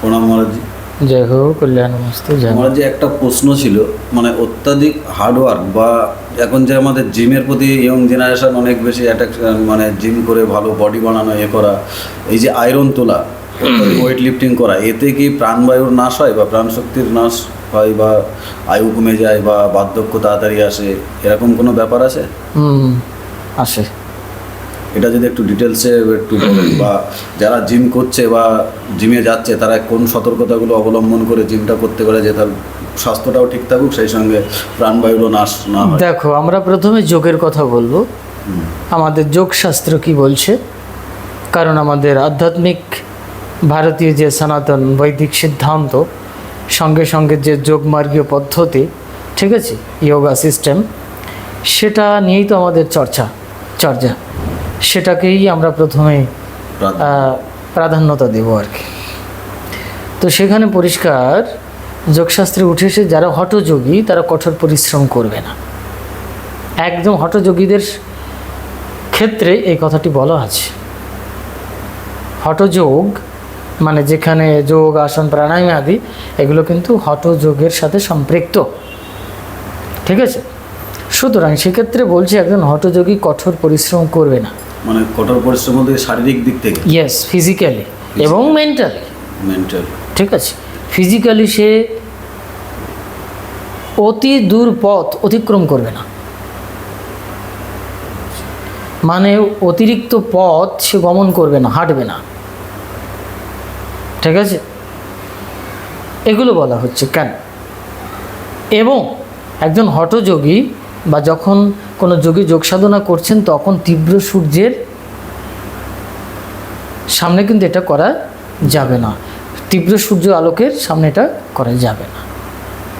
প্রণাম মহারাজজি জয় হো কল্যাণ মস্ত মা। একটা প্রশ্ন ছিল মানে অত্যাধিক হার্ডওয়ার্ক বা এখন যে আমাদের জিমের প্রতি ইয়ং জেনারেশন অনেক বেশি অ্যাটাক মানে জিম করে ভালো বডি বানানো এ করা এই যে আয়রন তোলা ওয়েট লিফটিং করা এতে কি প্রাণবায়ুর নাশ হয় বা প্রাণশক্তির নাশ হয় বা আয়ু কমে যায় বা বার্ধক্য তাড়াতাড়ি আসে? এরকম কোনো ব্যাপার আছে? হুম আসে। এটা যদি একটু ডিটেলসে একটু বলেন বা যারা জিম করছে বা জিমে যাচ্ছে তারা কোন সতর্কতাগুলো অবলম্বন করে জিমটা করতে পারে যে তার স্বাস্থ্যটাও ঠিক থাকুক সেই সঙ্গে প্রাণবায়ুরও নাশ না দেখো আমরা প্রথমে যোগের কথা বলব। আমাদের যোগশাস্ত্র কি বলছে? কারণ আমাদের আধ্যাত্মিক ভারতীয় যে সনাতন বৈদিক সিদ্ধান্ত সঙ্গে সঙ্গে যে যোগমার্গীয় পদ্ধতি ঠিক আছে? যোগা সিস্টেম সেটা নিয়েই তো আমাদের চর্চা চর্চা। সেটাকেই আমরা প্রথমে প্রাধান্যতা দেব আর কি। তো সেখানে পরিষ্কার যোগশাস্ত্রে উঠে এসে যারা হঠযোগী তারা কঠোর পরিশ্রম করবে না। একদম হঠযোগীদের ক্ষেত্রে এই কথাটি বলা আছে। হঠযোগ মানে যেখানে যোগ আসন প্রাণায়াম আদি এগুলো কিন্তু হঠযোগের সাথে সম্পৃক্ত। ঠিক আছে? সুতরাং সেক্ষেত্রে বলছি একজন হঠযোগী কঠোর পরিশ্রম করবে না। মানে কঠোর পরিশ্রম বলতে শারীরিক দিক থেকে? ইয়েস ফিজিক্যালি এবং মেন্টালি মেন্টাল ঠিক আছে? ফিজিক্যালি সে অতি দূর পথ অতিক্রম করবে না। মানে অতিরিক্ত পথ সে গমন করবে না হাঁটবে না। ঠিক আছে? এগুলো বলা হচ্ছে কেন? এবং একজন হঠযোগী বা যখন কোনো যোগী যোগ সাধনা করছেন, তখন তীব্র সূর্যের সামনে কিন্তু এটা করা যাবে না। তীব্র সূর্য আলোকের সামনে এটা করা যাবে না।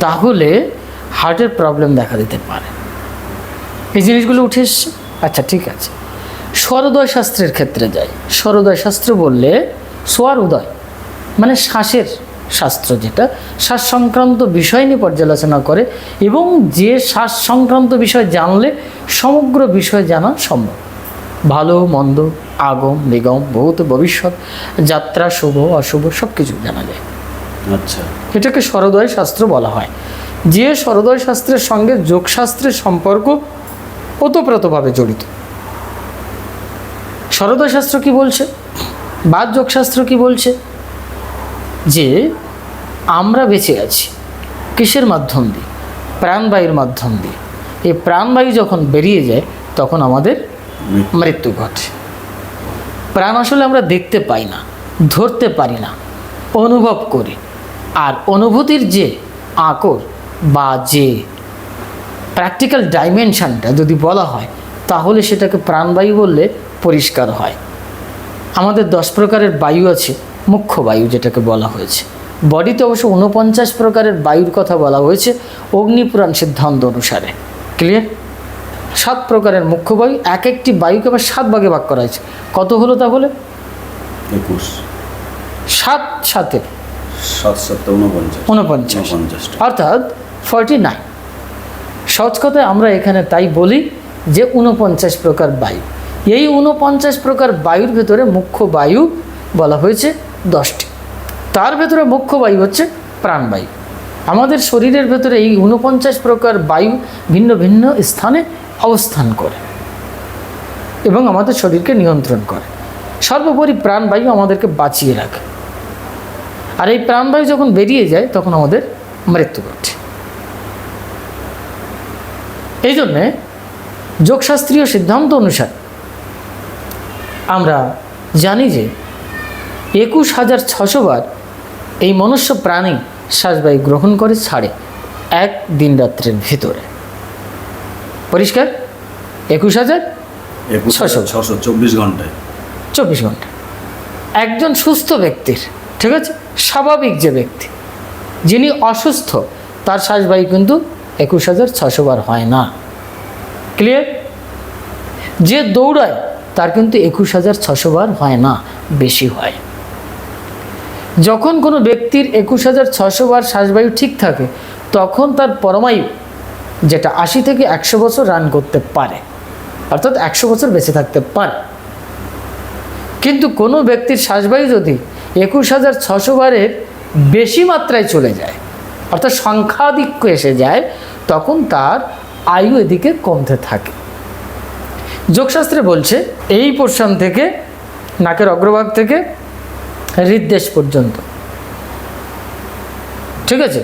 তাহলে হার্টের প্রবলেম দেখা দিতে পারে। এই জিনিসগুলো উঠে এসছে। আচ্ছা ঠিক আছে। স্বরোদয় শাস্ত্রের ক্ষেত্রে যাই। স্বরোদয় শাস্ত্র বললে সোয়ার উদয় মানে শ্বাসের শাস্ত্র যেটা শ্বাস সংক্রান্ত বিষয় নিয়ে পর্যালোচনা করে এবং যে শ্বাস সংক্রান্ত বিষয় জানলে সমগ্র বিষয় জানা সম্ভব। ভালো মন্দ আগম নিগম ভৌত ভবিষ্যৎ যাত্রা শুভ অশুভ সব কিছু জানা যায়। আচ্ছা। এটাকে স্বরোদয় শাস্ত্র বলা হয়। যে স্বরোদয় শাস্ত্রের সঙ্গে যোগশাস্ত্রের সম্পর্ক ওতপ্রোতভাবে জড়িত। স্বরোদয় শাস্ত্র কি বলছে? বাদ যোগশাস্ত্র কি বলছে? যে আমরা বেঁচে আছি। কিসের মাধ্যম দিয়ে? প্রাণবায়ুর মাধ্যম দিয়ে। এই প্রাণবায়ু যখন বেরিয়ে যায় তখন আমাদের মৃত্যু। ঘটে। প্রাণ আসলে আমরা দেখতে পাই না ধরতে পারি না অনুভব করি। আর অনুভূতির যে আকর বা যে প্র্যাকটিক্যাল ডাইমেনশানটা যদি বলা হয় তাহলে সেটাকে প্রাণবায়ু বললে পরিষ্কার হয়। আমাদের দশ প্রকারের বায়ু আছে। মুখ্য বায়ু যেটাকে বলা হয়েছে। বডিতে অবশ্য উনপঞ্চাশ প্রকারের বায়ুর কথা বলা হয়েছে অগ্নিপুরাণ সিদ্ধান্ত অনুসারে। ক্লিয়ার সাত প্রকারের মুখ্য বায়ু এক একটি বায়ুকে আবার সাত ভাগে ভাগ করা হয়েছে। কত হলো তাহলে? একুশ। সাত সাতে? উনপঞ্চাশ অর্থাৎ ফর্টি নাইন। সহজ কথায় আমরা এখানে তাই বলি যে উনপঞ্চাশ প্রকার বায়ু। এই উনপঞ্চাশ প্রকার বায়ুর ভেতরে মুখ্য বায়ু বলা হয়েছে দশটি। তার ভেতরে মুখ্য বায়ু হচ্ছে প্রাণবায়ু আমাদের শরীরের ভেতরে এই উনপঞ্চাশ প্রকার বায়ু ভিন্ন ভিন্ন স্থানে অবস্থান করে এবং আমাদের শরীরকে নিয়ন্ত্রণ করে। সর্বোপরি প্রাণবায়ু আমাদেরকে বাঁচিয়ে রাখে। আর এই প্রাণবায়ু যখন বেরিয়ে যায়, তখন আমাদের মৃত্যু ঘটে। এই জন্যে যোগশাস্ত্রীয় সিদ্ধান্ত অনুসারে আমরা জানি যে একুশ হাজার ছশো বার এই মনুষ্য প্রাণী শ্বাসবায়ু গ্রহণ করে ছাড়ে এক দিন রাত্রের ভিতরে। পরিষ্কার? একুশ হাজার ছশো। ছশো চব্বিশ ঘন্টায়। চব্বিশ ঘণ্টা। একজন সুস্থ ব্যক্তির ঠিক আছে? স্বাভাবিক যে ব্যক্তি যিনি অসুস্থ তার শ্বাসবায়ু কিন্তু একুশ হাজার ছশো বার হয় না। ক্লিয়ার যে দৌড়ায় তার কিন্তু একুশ হাজার ছশো বার হয় না বেশি হয়। যখন কোনো ব্যক্তির একুশ হাজার ছশো বার শ্বাসবায়ু ঠিক থাকে, তখন তার পরমায়ু, যেটা আশি থেকে একশো বছর রান করতে পারে, অর্থাৎ একশো বছর বেঁচে থাকতে পারে। কিন্তু কোনো ব্যক্তির শ্বাসবায়ু যদি একুশ হাজার ছশো বারের বেশি মাত্রায় চলে যায়, অর্থাৎ সংখ্যাধিক্য এসে যায়, তখন তার আয়ু এদিকে কমতে থাকে। যোগশাস্ত্রে বলছে, এই পোর্শন থেকে, নাকের অগ্রভাগ থেকে হৃদদেশ পর্যন্ত। ঠিক আছে?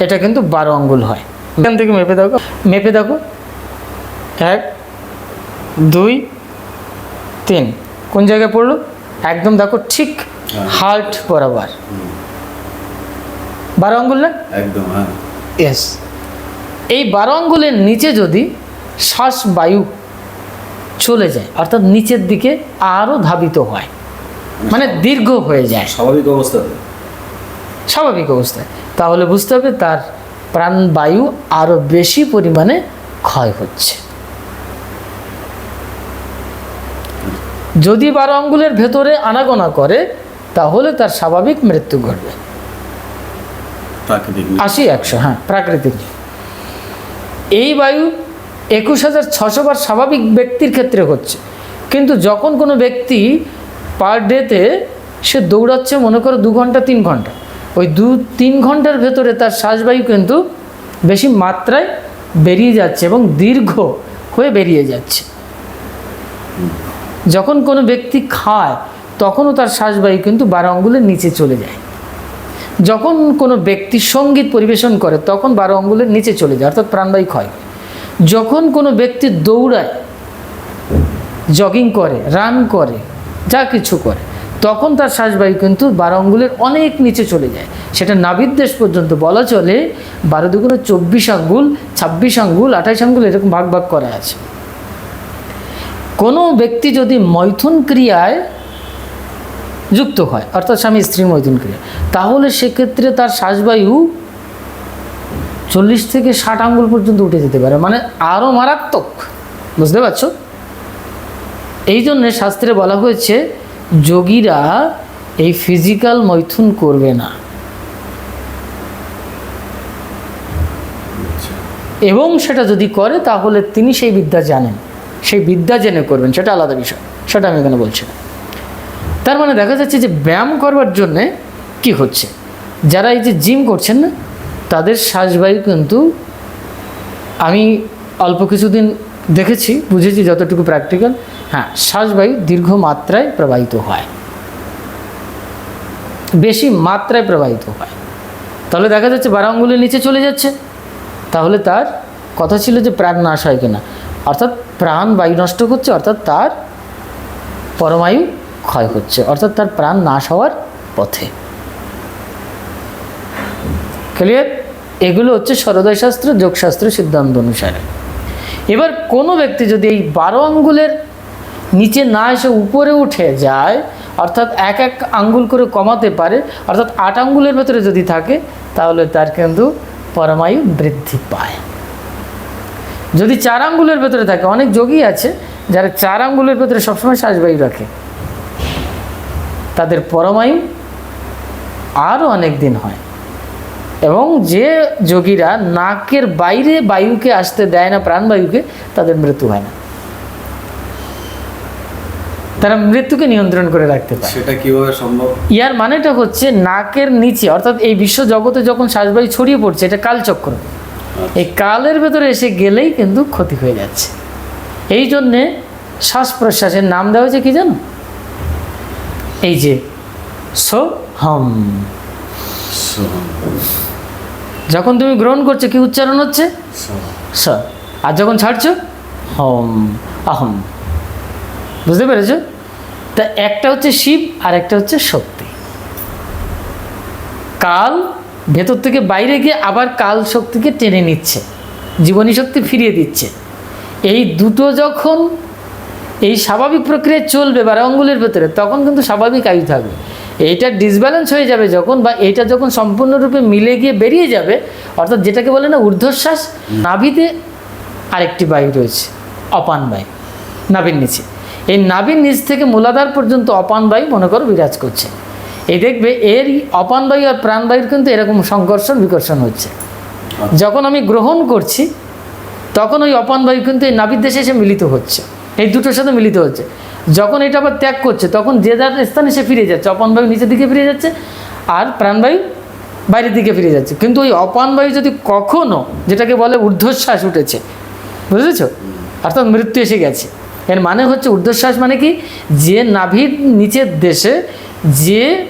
এটা কিন্তু বারো আঙ্গুল হয়। এখান থেকে মেপে দেখো। মেপে দেখো। এক দুই তিন। কোন জায়গায় পড়ল? একদম দেখো ঠিক হ্যাঁ। হার্ট বরাবর। বারো আঙ্গুল না? একদম হ্যাঁ। ইয়েস এই বারো আঙ্গুলের নিচে যদি শ্বাস বায়ু চলে যায় অর্থাৎ নিচের দিকে আরও ধাবিত হয় মানে দীর্ঘ হয়ে যায়। স্বাভাবিক অবস্থাতে স্বাভাবিক অবস্থায় তাহলে বুঝতে হবে তার প্রাণবায়ু আরও বেশি পরিমাণে ক্ষয় হচ্ছে। যদি বারো আঙ্গুলের ভেতরে আনাগোনা করে তাহলে তার স্বাভাবিক মৃত্যু ঘটবে। আশি একশো হ্যাঁ প্রাকৃতিক এই বায়ু একুশ হাজার ছশো বার স্বাভাবিক ব্যক্তির ক্ষেত্রে হচ্ছে। কিন্তু যখন কোনো ব্যক্তি পার ডেতে সে দৌড়াচ্ছে মনে করো দু ঘণ্টা, তিন ঘণ্টা। ওই দু, তিন ঘণ্টার ভেতরে তার শ্বাসবায়ু কিন্তু বেশি মাত্রায় বেরিয়ে যাচ্ছে এবং দীর্ঘ হয়ে বেরিয়ে যাচ্ছে। যখন কোনো ব্যক্তি খায়, তখনও তার শ্বাসবায়ু কিন্তু বারো আঙ্গুলের নিচে চলে যায়। যখন কোনো ব্যক্তি সংগীত পরিবেশন করে, তখন বারো আঙ্গুলের নিচে চলে যায়, অর্থাৎ প্রাণবায়ু ক্ষয়। যখন কোনো ব্যক্তি দৌড়ায় জগিং করে রান করে যা কিছু করে, তখন তার শ্বাসবায়ু কিন্তু বারো আঙ্গুলের অনেক নিচে চলে যায়। সেটা নাভির দেশ পর্যন্ত বলা চলে, বারো দুগুলো চব্বিশ আঙ্গুল, ছাব্বিশ আঙ্গুল আঠাশ আঙ্গুল এরকম ভাগ ভাগ করা আছে। কোনো ব্যক্তি যদি মৈথুন ক্রিয়ায় যুক্ত হয়, অর্থাৎ স্বামী স্ত্রী মৈথুন ক্রিয়া, তাহলে সেক্ষেত্রে তার শ্বাসবায়ু চল্লিশ থেকে ষাট আঙ্গুল পর্যন্ত উঠে যেতে পারে। মানে আরও মারাত্মক। বুঝতে পারছ? এই জন্যে শাস্ত্রে বলা হয়েছে, যোগীরা এই ফিজিক্যাল মৈথুন করবে না। এবং সেটা যদি করে, তাহলে তিনি সেই বিদ্যা জানেন। সেই বিদ্যা জেনে করবেন, সেটা আলাদা বিষয়, সেটা আমি এখানে বলছি তার মানে দেখা যাচ্ছে যে ব্যায়াম করবার জন্যে কি হচ্ছে? যারা এই যে জিম করছেন না, তাদের শ্বাসবায়ু কিন্তু আমি অল্প কিছুদিন দেখেছি, বুঝেছি যতটুকু প্র্যাকটিক্যাল হ্যাঁ শ্বাসবায়ু দীর্ঘ মাত্রায় প্রবাহিত হয়। বেশি মাত্রায় প্রবাহিত হয়। তাহলে দেখা যাচ্ছে বারো আঙ্গুলের নিচে চলে যাচ্ছে। তাহলে তার কথা ছিল যে প্রাণ নাশ হয় কিনা। অর্থাৎ প্রাণ বায়ু নষ্ট করছে, অর্থাৎ তার পরমায়ু ক্ষয় হচ্ছে, অর্থাৎ তার প্রাণ নাশ হওয়ার পথে। ক্লিয়ার এগুলো হচ্ছে সরোদয় শাস্ত্র যোগশাস্ত্র সিদ্ধান্ত অনুসারে। এবার কোনো ব্যক্তি যদি এই বারো আঙ্গুলের নিচে না এসে উপরে উঠে যায়, অর্থাৎ এক এক আঙ্গুল করে কমাতে পারে, অর্থাৎ আট আঙ্গুলের ভেতরে যদি থাকে, তাহলে তার কিন্তু পরমায়ু বৃদ্ধি পায়। যদি চার আঙ্গুলের ভেতরে থাকে, অনেক যোগী আছে, যারা চার আঙ্গুলের ভেতরে সবসময় শ্বাসবায়ু রাখে। তাদের পরমায়ু আরও অনেক দিন হয়। এবং যে যোগীরা নাকের বাইরে বায়ুকে আসতে দেয় না, প্রাণবায়ুকে, তাদের মৃত্যু হয় না। তারা মৃত্যুকে নিয়ন্ত্রণ করে রাখতে পারে। সেটা কীভাবে সম্ভব? ইয়ার মানেটা হচ্ছে নাকের নিচে অর্থাৎ এই বিশ্ব জগতে যখন শ্বাসবায়ু ছড়িয়ে পড়ছে এটা কালচক্র। এই কালের ভেতরে এসে গেলেই কিন্তু ক্ষতি হয়ে যাচ্ছে। এই জন্যে শ্বাস প্রশ্বাসের নাম দেওয়া হয়েছে কি জানো এই যে সো হম যখন তুমি গ্রহণ করছ কি উচ্চারণ হচ্ছে? স। আর যখন ছাড়ছো? হম আহম। বুঝতে পেরেছ? তা একটা হচ্ছে শিব আর একটা হচ্ছে শক্তি। কাল ভেতর থেকে বাইরে গিয়ে আবার কাল শক্তিকে টেনে নিচ্ছে, জীবনী শক্তি ফিরিয়ে দিচ্ছে। এই দুটো যখন এই স্বাভাবিক প্রক্রিয়া চলবে বারো আঙ্গুলের ভেতরে, তখন কিন্তু স্বাভাবিক আয়ু থাকবে। এইটা ডিসব্যালেন্স হয়ে যাবে যখন বা এইটা যখন সম্পূর্ণরূপে মিলে গিয়ে বেরিয়ে যাবে, অর্থাৎ যেটাকে বলে না ঊর্ধ্বশ্বাস, নাভিতে আরেকটি বায়ু রয়েছে, অপান বায়ু, নাভির নিচে। এই নাভির নিচ থেকে মূলাধার পর্যন্ত অপানবায়ু মনে করো বিরাজ করছে। এই দেখবে এর অপান বায়ু আর প্রাণবায়ুর কিন্তু এরকম সংঘর্ষণ বিকর্ষণ হচ্ছে। যখন আমি গ্রহণ করছি তখন ওই অপানবায়ু কিন্তু এই নাভির দেশে এসে মিলিত হচ্ছে। এই দুটোর সাথে মিলিত হচ্ছে। যখন এটা আবার ত্যাগ করছে তখন যে যার স্থানে সে ফিরে যাচ্ছে। অপানবায়ু নিচের দিকে ফিরে যাচ্ছে আর প্রাণবায়ু বাইরের দিকে ফিরে যাচ্ছে। কিন্তু ওই অপানবায়ু যদি কখনো যেটাকে বলে ঊর্ধ্বশ্বাস উঠেছে বুঝেছ? অর্থাৎ মৃত্যু এসে গেছে। এর মানে হচ্ছে ঊর্ধ্বশ্বাস মানে কি? যে নাভির নিচের দেশে যে।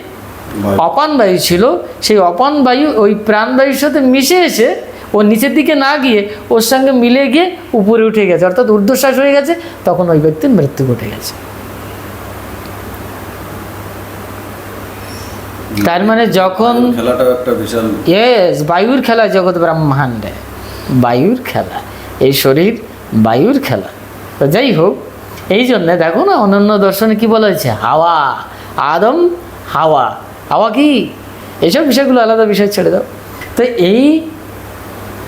অপান বায়ু ছিল সেই অপান বায়ু ওই প্রাণবায়ুর সাথে মিশে এসে ও নিচের দিকে না গিয়ে ওর সঙ্গে মিলে গিয়ে উপরে উঠে গেছে। অর্থাৎ ঊর্ধ্বশ্বাস হয়ে গেছে তখন ওই ব্যক্তির মৃত্যু ঘটে গেছে। তার মানে যখন ইয়েস বায়ুর খেলা জগৎ ব্রহ্মাণ্ডে। বায়ুর খেলা। এই শরীর বায়ুর খেলা। তো যাই হোক এই জন্যে দেখো না, অনন্য দর্শনে কি বলা হয়েছে? হাওয়া, আদম, হাওয়া। হাওয়া কি? এইসব বিষয়গুলো আলাদা বিষয় ছেড়ে দাও। তো এই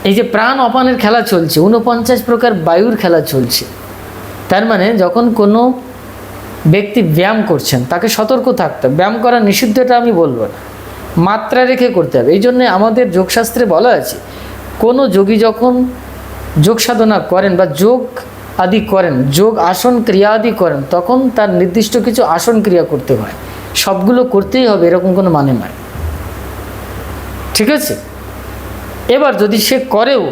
এই যে প্রাণ অপানের খেলা চলছে উনপঞ্চাশ প্রকার বায়ুর খেলা চলছে। তার মানে যখন কোনো ব্যক্তি ব্যায়াম করছেন, তাকে সতর্ক থাকতে হবে। ব্যায়াম করা নিষিদ্ধটা আমি বলব না। মাত্রা রেখে করতে হবে। এই জন্যে আমাদের যোগশাস্ত্রে বলা আছে, কোনো যোগী যখন যোগ সাধনা করেন বা যোগ আদি করেন, যোগ আসন ক্রিয়া আদি করেন, তখন তার নির্দিষ্ট কিছু আসন ক্রিয়া করতে হয়। সবগুলো করতেই হবে, এরকম কোনো মানে নয় ঠিক আছে? এবার যদি সে করেও,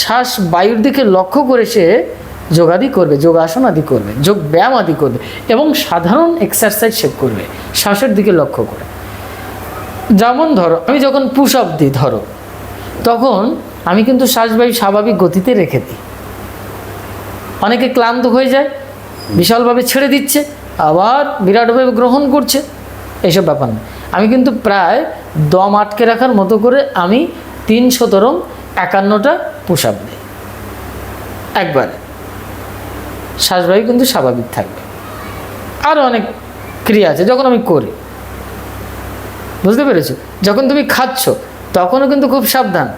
শ্বাস বায়ুর দিকে লক্ষ্য করে সে যোগাদি করবে যোগাসন আদি করবে, যোগ ব্যায়াম আদি করবে, এবং সাধারণ এক্সারসাইজ সে করবে, শ্বাসের দিকে লক্ষ্য করে। যেমন ধরো, আমি যখন পুশ আপ দিই, ধরো, তখন আমি কিন্তু শ্বাসবায়ু স্বাভাবিক গতিতে রেখে দিই। অনেকে ক্লান্ত হয়ে যায়, বিশালভাবে ছেড়ে দিচ্ছে, আবার বিরাটভাবে গ্রহণ করছে। এইসব ব্যাপার না আমি কিন্তু প্রায় দম আটকে রাখার মতো করে আমি তিন সতেরো একান্নটা পুশ আপ দিই। একবারে। শ্বাসবায়ু কিন্তু স্বাভাবিক থাকবে। আরও অনেক ক্রিয়া আছে যখন আমি করি। বুঝতে পেরেছ? যখন তুমি খাচ্ছ, তখনও কিন্তু খুব সাবধান।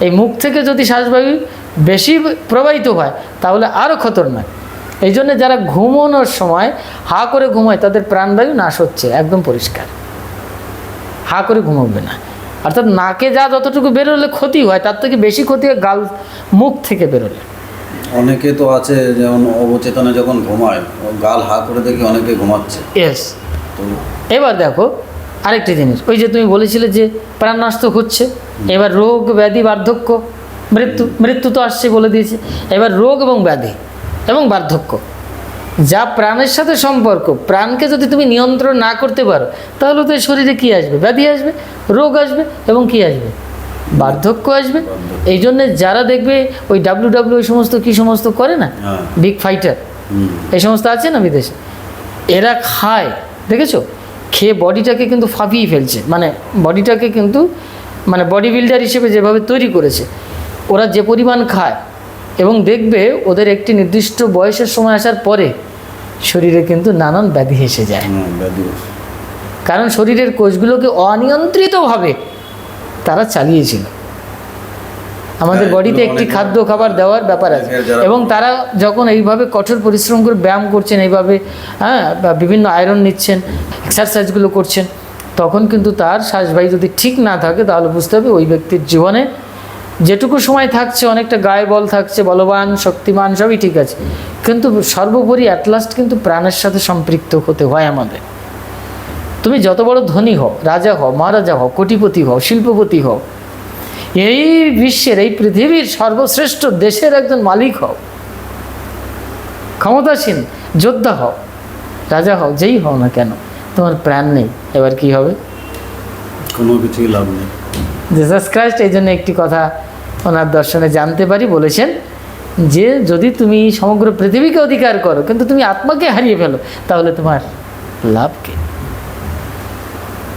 এই মুখ থেকে যদি শ্বাসবায়ু বেশি প্রবাহিত হয় তাহলে আরও খতরনাক। এই জন্য যারা ঘুমানোর সময় হা করে ঘুমায় তাদের প্রাণবায়ু নাশ হচ্ছে একদম পরিষ্কার। হা করে ঘুমাবে না। অর্থাৎ নাকে যা যতটুকু বেরোলে ক্ষতি হয় তার থেকে বেশি ক্ষতি হয় গাল মুখ থেকে বেরোলে। অনেকে তো আছে যেমন অবচেতনে যখন ঘুমায় গাল হা করে দেখি অনেকে ঘুমাচ্ছে। তো এবার দেখো আরেকটি জিনিস ওই যে তুমি বলেছিলে যে প্রাণনাশ তো হচ্ছে এবার রোগ ব্যাধি বার্ধক্য মৃত্যু মৃত্যু তো আসছে বলে দিয়েছে। এবার রোগ এবং ব্যাধি এবং বার্ধক্য। যা প্রাণের সাথে সম্পর্ক প্রাণকে যদি তুমি নিয়ন্ত্রণ না করতে পারো তাহলে তো এই শরীরে কী আসবে? ব্যাধি আসবে রোগ আসবে এবং কী আসবে? বার্ধক্য আসবে। এই জন্যে যারা দেখবে ওই ডাব্লিউ ডাব্লিউ ওই সমস্ত কী সমস্ত করে না? হ্যাঁ। Big fighter. এই সমস্ত আছে না বিদেশে? এরা খায় দেখেছ? খেয়ে বডিটাকে কিন্তু ফাঁপিয়ে ফেলছে। মানে বডিটাকে কিন্তু মানে বডি বিল্ডার হিসেবে যেভাবে তৈরি করেছে ওরা যে পরিমাণ খায় এবং দেখবে ওদের একটি নির্দিষ্ট বয়সের সময় আসার পরে শরীরে কিন্তু নানান ব্যাধি এসে যায়। কারণ শরীরের কোষগুলোকে অনিয়ন্ত্রিতভাবে তারা চালিয়েছিল। আমাদের হ্যাঁ, বডিতে একটি খাদ্য খাবার দেওয়ার ব্যাপার আছে। হ্যাঁ, এবং তারা যখন এইভাবে কঠোর পরিশ্রম করে ব্যায়াম করছেন এইভাবে হ্যাঁ বিভিন্ন আয়রন নিচ্ছেন এক্সারসাইজগুলো করছেন তখন কিন্তু তার শ্বাসবায়ু যদি ঠিক না থাকে তাহলে বুঝতে হবে ওই ব্যক্তির জীবনে যেটুকু সময় থাকছে অনেকটা গায়ে বল থাকছে বলবান শক্তিমান সবই ঠিক আছে। কিন্তু সর্বোপরি অ্যাট লাস্ট কিন্তু প্রাণের সাথে সম্পৃক্ত হতে হয় আমাদের। তুমি যত বড় ধনী হও রাজা হও মহারাজা হও কোটিপতি হও শিল্পপতি হও এই বিশ্বের এই পৃথিবীর সর্বশ্রেষ্ঠ দেশের একজন মালিক হও। ক্ষমতাসীন যোদ্ধা হও রাজা হও যেই হও না কেন তোমার প্রাণ নেই। এবার কি হবে? কোনো কিছুই লাভ নেই। জেসাস ক্রাইস্ট এই জন্য একটি কথা ওনার দর্শনে জানতে পারি, বলেছেন যে যদি তুমি সমগ্র পৃথিবীকে অধিকার করো, কিন্তু তুমি আত্মাকে হারিয়ে ফেলো, তাহলে তোমার লাভ কি?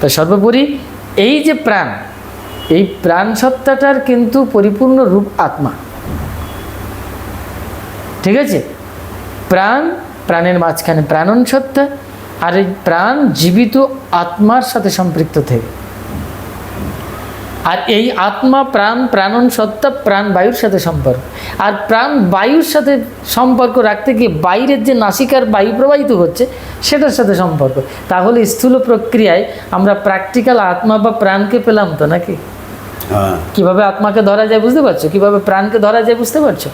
তো সর্বোপরি এই যে প্রাণ, এই প্রাণ সত্তাটার কিন্তু পরিপূর্ণ রূপ আত্মা। ঠিক আছে? প্রাণ, প্রাণের মাঝখানে প্রাণন সত্তা, আর এই প্রাণ জীবিত আত্মার সাথে সম্পৃক্ত থেকে। আর এই আত্মা প্রাণ প্রাণন সত্তা প্রাণ বায়ুর সাথে সম্পর্ক। আর প্রাণ বায়ুর সাথে সম্পর্ক রাখতে গিয়ে বাইরের যে নাসিকার বায়ু প্রবাহিত হচ্ছে সেটার সাথে সম্পর্ক। তাহলে স্থূল প্রক্রিয়ায় আমরা প্র্যাকটিক্যাল আত্মা বা প্রাণকে পেলাম তো নাকি? হ্যাঁ। কীভাবে আত্মাকে ধরা যায় বুঝতে পারছ? কীভাবে প্রাণকে ধরা যায় বুঝতে পারছ?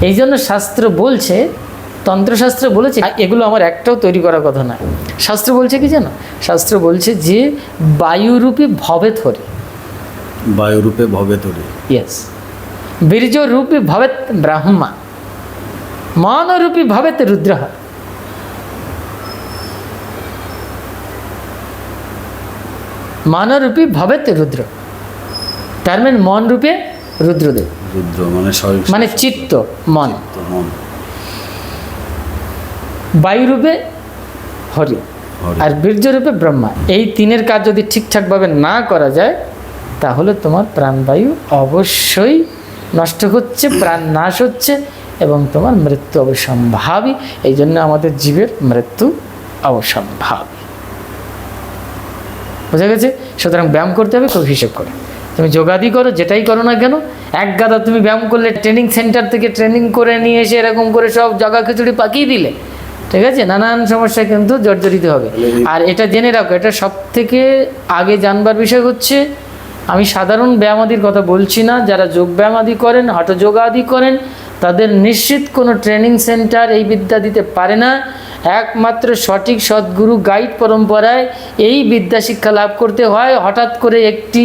এই জন্য শাস্ত্র বলছে তন্ত্রশাস্ত্রে বলেছে এগুলো আমার একটাও তৈরি করার কথা না শাস্ত্র বলছে কি জানো? শাস্ত্র বলছে যে বায়ুরূপী ভবে থরে বায়ুরূপে ভবে তরি ইয়েস বীর্যরূপী ভবেত ব্রাহ্মা মানরূপী ভবেত রুদ্র। মানরূপী ভবেত রুদ্র। তার মানে মন রূপে রুদ্রদেব। রুদ্র মানে মানে। চিত্ত মন। বায়ুরূপে হরি হরি। আর বীর্যরূপে ব্রহ্মা। এই তিনের কাজ যদি ঠিকঠাকভাবে না করা যায় তাহলে তোমার প্রাণবায়ু অবশ্যই নষ্ট হচ্ছে প্রাণ নাশ হচ্ছে এবং তোমার মৃত্যু অবসম্ভাবী। এই জন্য আমাদের জীবের মৃত্যু অবসম্ভাবী। বোঝা গেছে? সুতরাং ব্যায়াম করতে হবে খুব হিসেব করে। তুমি যোগাদি করো যেটাই করো না কেন এক গাদা তুমি ব্যায়াম করলে ট্রেনিং সেন্টার থেকে ট্রেনিং করে নিয়ে এসে এরকম করে সব জগা খিচুড়ি পাকিয়ে দিলে ঠিক আছে? নানান সমস্যা কিন্তু জর্জরিত হবে। আর এটা জেনে রাখো এটা সব থেকে আগে জানবার বিষয় হচ্ছে আমি সাধারণ ব্যায়ামাদির কথা বলছি না, যারা যোগ ব্যায়ামাদি করেন হঠযোগা আদি করেন, তাদের নিশ্চিত কোনো ট্রেনিং সেন্টার এই বিদ্যা দিতে পারে না। একমাত্র সঠিক সদ্গুরু গাইড পরম্পরায় এই বিদ্যা শিক্ষা লাভ করতে হয়। হঠাৎ করে একটি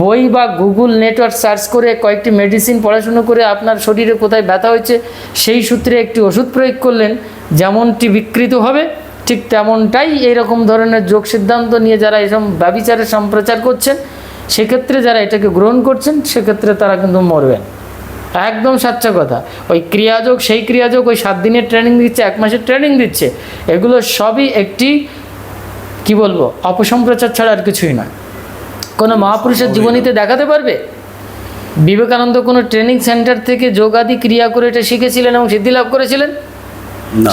বই বা গুগল নেটওয়ার্ক সার্চ করে কয়েকটি মেডিসিন পড়াশুনো করে আপনার শরীরে কোথায় ব্যথা হয়েছে, সেই সূত্রে একটি ওষুধ প্রয়োগ করলেন, যেমনটি বিকৃত হবে, ঠিক তেমনটাই এইরকম ধরনের যোগ সিদ্ধান্ত নিয়ে যারা এসব ব্যবিচারের সম্প্রচার করছেন সেক্ষেত্রে যারা এটাকে গ্রহণ করছেন সেক্ষেত্রে তারা কিন্তু মরবেন একদম সাচ্চা কথা। ওই ক্রিয়াযোগ সেই ক্রিয়াযোগ ওই সাত দিনের ট্রেনিং দিচ্ছে এক মাসের ট্রেনিং দিচ্ছে এগুলো সবই একটি কি বলব অপসম্প্রচার ছাড়া আর কিছুই নয়। কোনো মহাপুরুষের জীবনীতে দেখাতে পারবে? বিবেকানন্দ কোনো ট্রেনিং সেন্টার থেকে যোগাদি ক্রিয়া করে এটা শিখেছিলেন এবং সিদ্ধি লাভ করেছিলেন?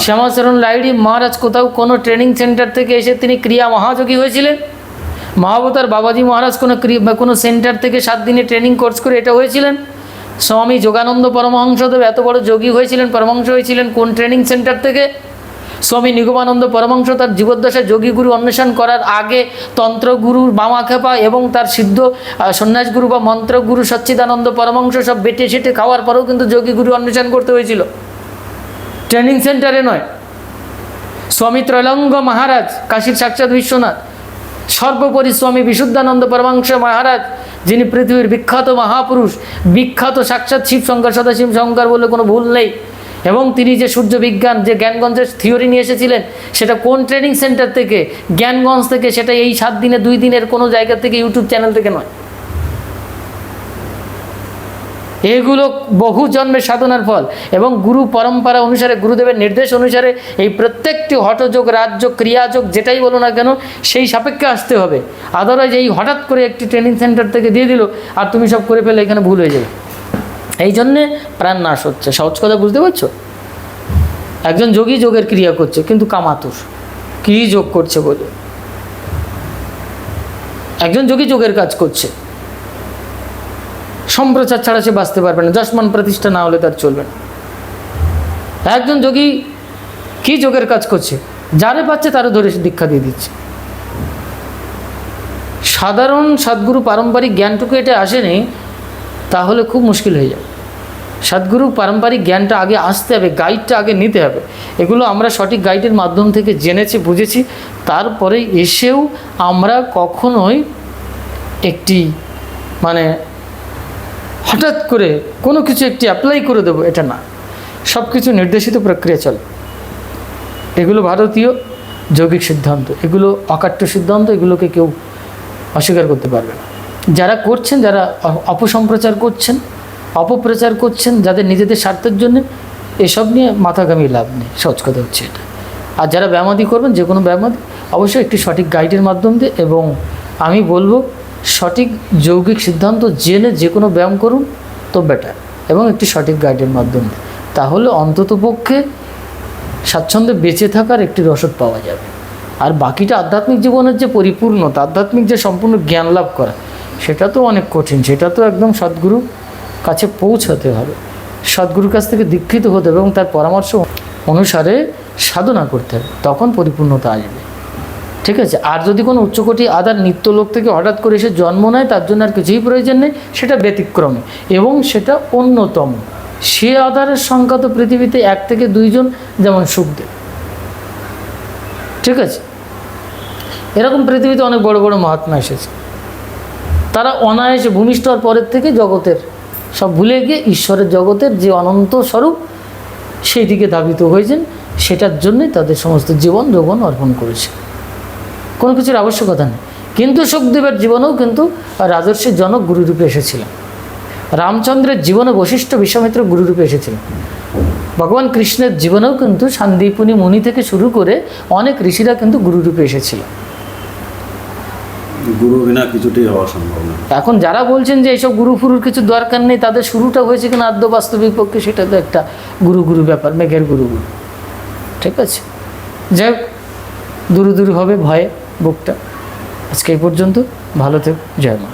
শ্যামাচরণ লাইড়ি মহারাজ কোথাও কোনো ট্রেনিং সেন্টার থেকে এসে তিনি ক্রিয়া মহাযোগী হয়েছিলেন? মহাবতার বাবাজি মহারাজ কোনো কোনো সেন্টার থেকে সাত দিনে ট্রেনিং কোর্স করে এটা হয়েছিলেন? স্বামী যোগানন্দ পরমহংসদেব এত বড় যোগী হয়েছিলেন পরমহংস হয়েছিলেন কোন ট্রেনিং সেন্টার থেকে? স্বামী নিগমানন্দ পরমহংস তার জীবদ্দশায় যোগী গুরু অন্বেষণ করার আগে তন্ত্রগুরুর বামাখেপা এবং তার সিদ্ধ আহ, সন্ন্যাস গুরু বা মন্ত্রগুরু সচ্চিদানন্দ পরমহংস সব বেটে সেটে খাওয়ার পরেও কিন্তু যোগী গুরু অন্বেষণ করতে হয়েছিল। ট্রেনিং সেন্টারে নয়। স্বামী ত্রৈলঙ্গ মহারাজ কাশীর সাক্ষাৎ বিশ্বনাথ। সর্বোপরি স্বামী বিশুদ্ধানন্দ পরমাংশ মহারাজ, যিনি পৃথিবীর বিখ্যাত মহাপুরুষ, বিখ্যাত সাক্ষাৎ শিব শঙ্কর, সদাশিব শঙ্কর বলে কোনো ভুল নেই। এবং তিনি যে সূর্য বিজ্ঞান যে জ্ঞানগঞ্জের থিওরি নিয়ে এসেছিলেন, সেটা কোন ট্রেনিং সেন্টার থেকে, জ্ঞানগঞ্জ থেকে, সেটা এই সাত দিনে, দুই দিনের কোনো জায়গা থেকে, ইউটিউব চ্যানেল থেকে নয়। এগুলো বহু জন্মের সাধনার ফল এবং গুরু পরম্পরা অনুসারে, গুরুদেবের নির্দেশ অনুসারে এই প্রত্যেকটি হঠযোগ রাজযোগ ক্রিয়াযোগ যেটাই বলো না কেন, সেই সাপেক্ষে আসতে হবে। আদারওয়াইজ এই হঠাৎ করে একটি ট্রেনিং সেন্টার থেকে দিয়ে দিল আর তুমি সব করে ফেলে এখানে ভুল হয়ে যাবে। এই জন্যে প্রাণ নাশ হচ্ছে। সহজ কথা বুঝতে পারছ? একজন যোগী যোগের ক্রিয়া করছে, কিন্তু কামাতুর। কী যোগ করছে বলে? একজন যোগী যোগের কাজ করছে। সম্প্রচার ছাড়া সে বাঁচতে পারবে না। যশমান প্রতিষ্ঠা না হলে তার চলবে না। একজন যোগী কি যোগের কাজ করছে? যারে পাচ্ছে তারও ধরে দীক্ষা দিয়ে দিচ্ছে। সাধারণ সদ্গুরু পারম্পরিক জ্ঞানটুকু এটা আসেনি, তাহলে খুব মুশকিল হয়ে যাবে। সদ্গুরু পারম্পরিক জ্ঞানটা আগে আসতে হবে গাইডটা আগে নিতে হবে। এগুলো আমরা সঠিক গাইডের মাধ্যম থেকে জেনেছি, বুঝেছি। তারপরে এসেও আমরা কখনোই একটি মানে হঠাৎ করে কোনো কিছু একটি অ্যাপ্লাই করে দেবো, এটা না। সব কিছু নির্দেশিত প্রক্রিয়া চলে। এগুলো ভারতীয় যৌগিক সিদ্ধান্ত। এগুলো অকাট্য সিদ্ধান্ত, এগুলোকে কেউ অস্বীকার করতে পারবে না। যারা করছেন, যারা অপসম্প্রচার করছেন, অপপ্রচার করছেন, যাদের নিজেদের স্বার্থের জন্য, এসব নিয়ে মাথা ঘামিয়ে লাভ নেই। সহজ কথা হচ্ছে এটা। আর যারা ব্যায়ামাদি করবেন, যে কোনো ব্যায়ামাদি, অবশ্যই একটি সঠিক গাইডের মাধ্যম দিয়ে, এবং আমি বলব সঠিক যৌগিক সিদ্ধান্ত জেনে যে কোনো ব্যায়াম করুন তো বেটার এবং একটি সঠিক গাইডের মাধ্যমে তাহলে অন্ততপক্ষে স্বাচ্ছন্দ্যে বেঁচে থাকার একটি রসদ পাওয়া যাবে। আর বাকিটা আধ্যাত্মিক জীবনের যে পরিপূর্ণতা, আধ্যাত্মিক যে সম্পূর্ণ জ্ঞান লাভ করা, সেটা তো অনেক কঠিন, সেটা তো একদম সদ্গুরু কাছে পৌঁছাতে হবে। সদ্গুরুর কাছ থেকে দীক্ষিত হতে হবে এবং তার পরামর্শ অনুসারে সাধনা করতে হবে, তখন পরিপূর্ণতা আসবে। ঠিক আছে? আর যদি কোনো উচ্চকোটি আদার নিত্যলোক থেকে হঠাৎ করে এসে জন্ম নেয়, তার জন্য আর কিছুই প্রয়োজন নেই, সেটা ব্যতিক্রমী। এবং সেটা অন্যতম। সে আধারের সংখ্যা তো পৃথিবীতে এক থেকে দুইজন যেমন সুখদেব। ঠিক আছে? এরকম পৃথিবীতে অনেক বড় বড় মহাত্মা এসেছে। তারা অনায়াসে ভূমিষ্ঠ হওয়ার পরের থেকে জগতের সব ভুলে গিয়ে ঈশ্বরের জগতের যে অনন্ত স্বরূপ সেই দিকে ধাবিত হয়েছেন। সেটার জন্যই তাদের সমস্ত জীবন, যৌবন অর্পণ করেছে। কোনো কিছুর আবশ্যকতা নেই। কিন্তু সুখদেবের জীবনেও কিন্তু রাজর্ষির জনক গুরুরূপে এসেছিলেন। রামচন্দ্রের জীবনে বশিষ্ঠ বিশ্বামিত্র গুরুরূপে এসেছিলেন। ভগবান কৃষ্ণের জীবনেও কিন্তু শান্তিপুনি মুনি থেকে শুরু করে অনেক ঋষিরা কিন্তু গুরুরূপে এসেছিল। গুরু বিনা কিছুতেই হওয়া সম্ভব না। এখন যারা বলছেন যে এইসব গুরু ফুরুর কিছু দরকার নেই তাদের শুরুটা হয়েছে কিনা আদ্য বাস্তবিক পক্ষে সেটা তো একটা গুরু গুরু ব্যাপার মেঘের গুরু গুরু। ঠিক আছে? যাই হোক দুরু দুরু হবে ভয়ে। বুকটা আজকে এই পর্যন্ত ভালো থেকো জয় মা।